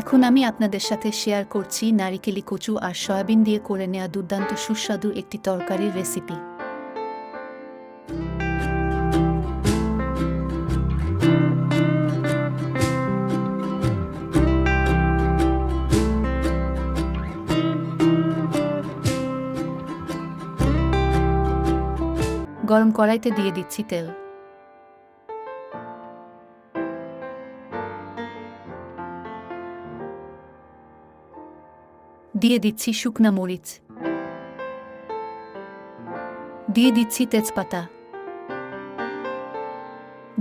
এখন আমি আপনাদের সাথে শেয়ার করছি নারিকেলি কচু আর সয়াবিন দিয়ে করে নেওয়া দুর্দান্ত সুস্বাদু একটি তরকারির রেসিপি। গরম কড়াইতে দিয়ে দিচ্ছি তেল। দিয়ে দিচ্ছি শুকনা মরিচ। দিয়ে দিচ্ছি তেজপাতা।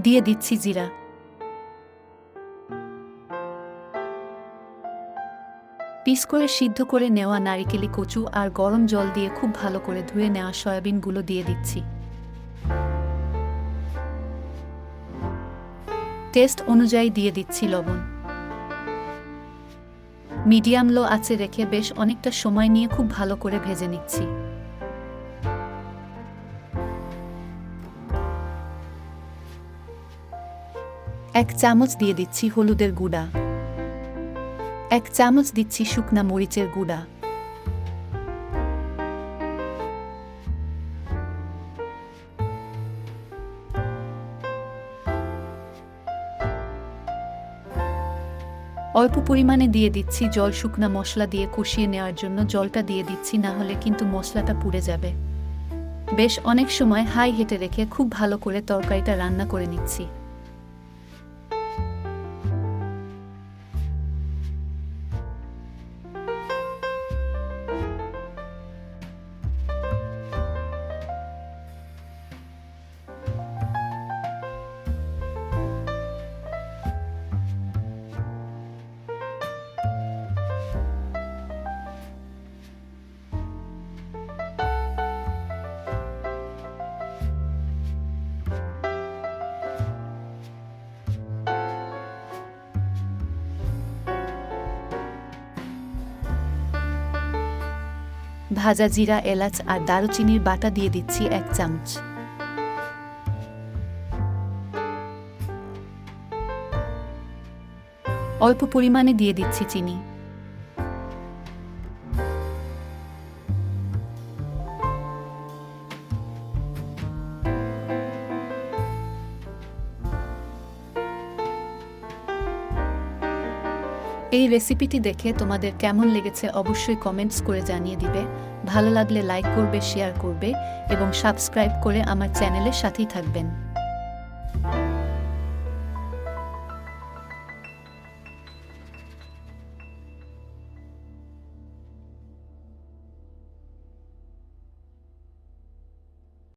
দিয়ে দিচ্ছি জিরা। পিস করে সিদ্ধ করে নেওয়া নারিকেলি কচু আর গরম জল দিয়ে খুব ভালো করে ধুয়ে নেওয়া সয়াবিনগুলো দিয়ে দিচ্ছি। টেস্ট অনুযায়ী দিয়ে দিচ্ছি লবণ। মিডিয়াম লো আছে রেখে বেশ অনেকটা সময় নিয়ে খুব ভালো করে ভেজে নিচ্ছি। এক চামচ দিয়ে দিচ্ছি হলুদের গুঁড়া। এক চামচ দিচ্ছি শুকনা মরিচের গুঁড়া। অল্প পরিমাণে দিয়ে দিচ্ছি, জল শুকনা মশলা দিয়ে কষিয়ে নেওয়ার জন্য জলটা দিয়ে দিচ্ছি, না হলে কিন্তু মশলাটা পুড়ে যাবে। বেশ অনেক সময় হাই হেঁটে রেখে খুব ভালো করে তরকারিটা রান্না করে নিচ্ছি। ভাজা জিরা, এলাচ আর দারুচিনির বাটা দিয়ে দিচ্ছি এক চামচ। অল্প পরিমাণে দিয়ে দিচ্ছি চিনি। এই রেসিপিটি দেখে তোমাদের কেমন লেগেছে অবশ্যই কমেন্টস করে জানিয়ে দিবে। ভালো লাগলে লাইক করবে শেয়ার করবে এবং সাবস্ক্রাইব করে আমার চ্যানেলের সাথেই থাকবেন।